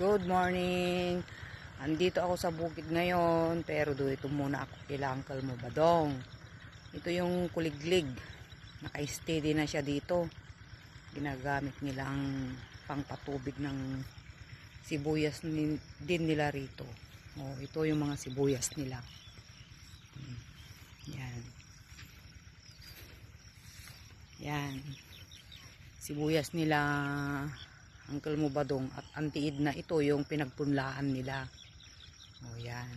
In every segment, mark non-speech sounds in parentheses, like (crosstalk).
Good morning. Andito ako sa bukid ngayon, pero dito muna ako kila Uncle mo Badong. Ito yung kuliglig. Naka-steady na siya dito. Ginagamit nila ang pangpatubig ng sibuyas din nila rito. Oh, ito yung mga sibuyas nila. Hmm. Yan. Yan. Sibuyas nila Uncle mo badong at antiid na ito yung pinagpunlaan nila. O yan.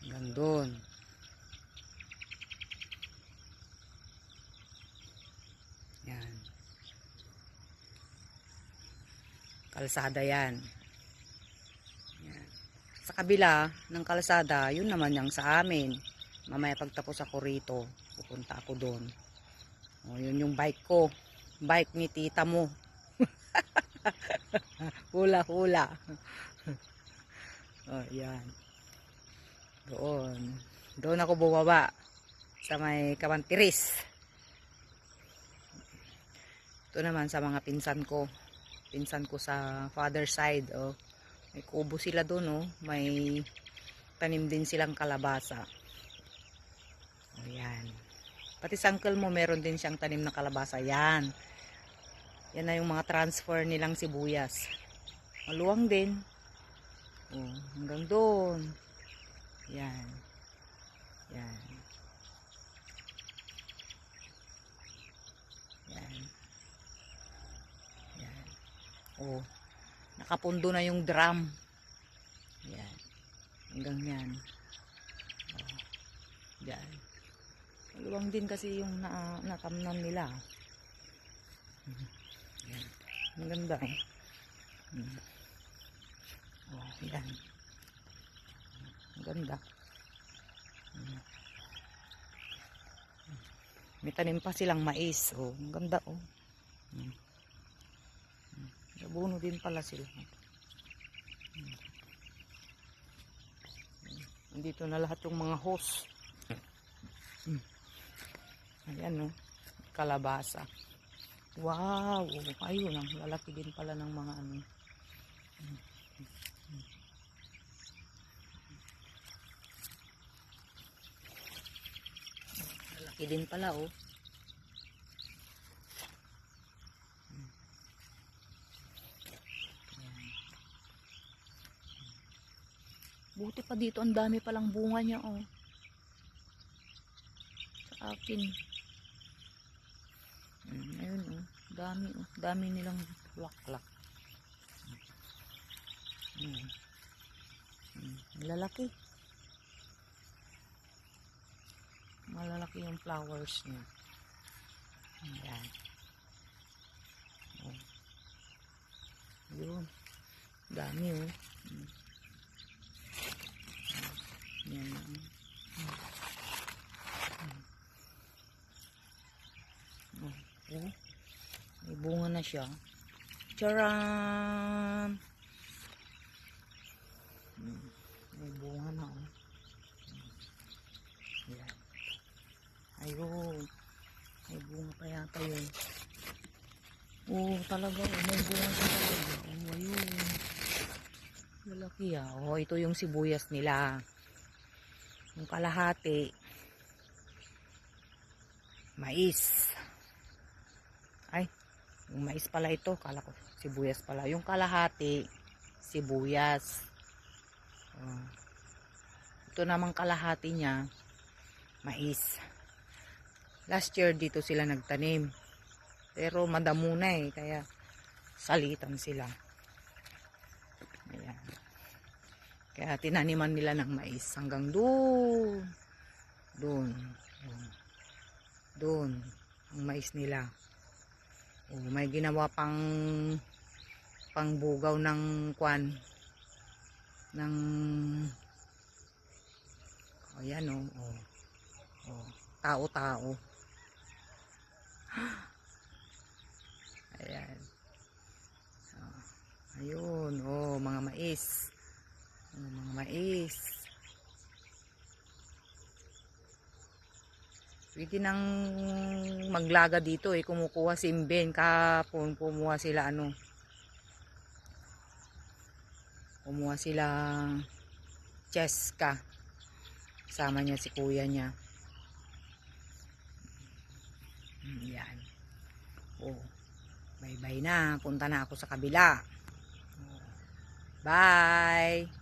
Hanggang doon. Yan. Kalsada yan. yan. Sa kabila ng kalsada, yun naman yung sa amin. Mamaya pagtapos ako rito, pupunta ako doon. O, yun yung bike ko. Bike ni tita mo. (laughs) hula hula oh yan. Doon. Doon ako bumaba sa may kamantiris. Ito naman sa mga pinsan ko. Pinsan ko sa father side oh. May kubo sila doon oh. May tanim din silang kalabasa. Oh yan. Pati sa uncle mo meron din siyang tanim na kalabasa. Yan yan na yung mga transfer nilang sibuyas. Maluwang din. Oh, hanggang doon. Yan. Yan. Yan. Yan. Oh, nakapundo na yung drum. Yan. Hanggang yan. Oh, yan. Maluwang din kasi yung na natamnan nila. Yan. (laughs) Ang ganda eh. Hmm. Oh, yan. Ang ganda. Hmm. May tanim pa silang mais. Oh, ang ganda oh. Hmm. Hmm. Nabuno din pala sila. Hmm. Nandito na lahat yung mga hose. Hmm. Ayan oh. Kalabasa. Wow! Ayun, ang lalaki din pala ng mga ano. Lalaki din pala, oh. Buti pa dito, ang dami palang bunga niya, oh. Sa akin. Mm, ayun oh, dami oh, dami nilang laklak. Mm. Mm, lalaki. Malalaki yung flowers niya. Ayan. Oh. Yun. Dami oh. Mm. Yan lang. Oh, may bunga na siya. Charan! Hmm, May bunga na. Oh. Ayun. May bunga pa yata yun. Oo, talaga. Oh, may bunga siya talaga. Oh, ayun. Malaki ah. Oh, ito yung sibuyas nila. Yung kalahati. Mais. Ay, yung mais pala ito. Kala ko sibuyas pala. Yung kalahati, sibuyas. Oh. Ito namang kalahati niya, mais. Last year dito sila nagtanim. Pero madamo na eh. Kaya salitan sila. Ayan. Kaya tinaniman nila ng mais hanggang. Doon. Doon. Doon. Ang mais nila. Oh, may ginawa pang pangbugaw ng kwan. Ng oh yan oh, oh. oh tao-tao. (gasps) Ayan. Oh, ayun oh mga mais. Oh, mga mais Pwede nang maglaga dito eh. Kumukuha simben. Kapon kumuha sila ano. Kumuha sila Cheska. Kasama niya si kuya niya. Mm, Yan. Oh. Bye-bye na. Punta na ako sa kabila. Bye!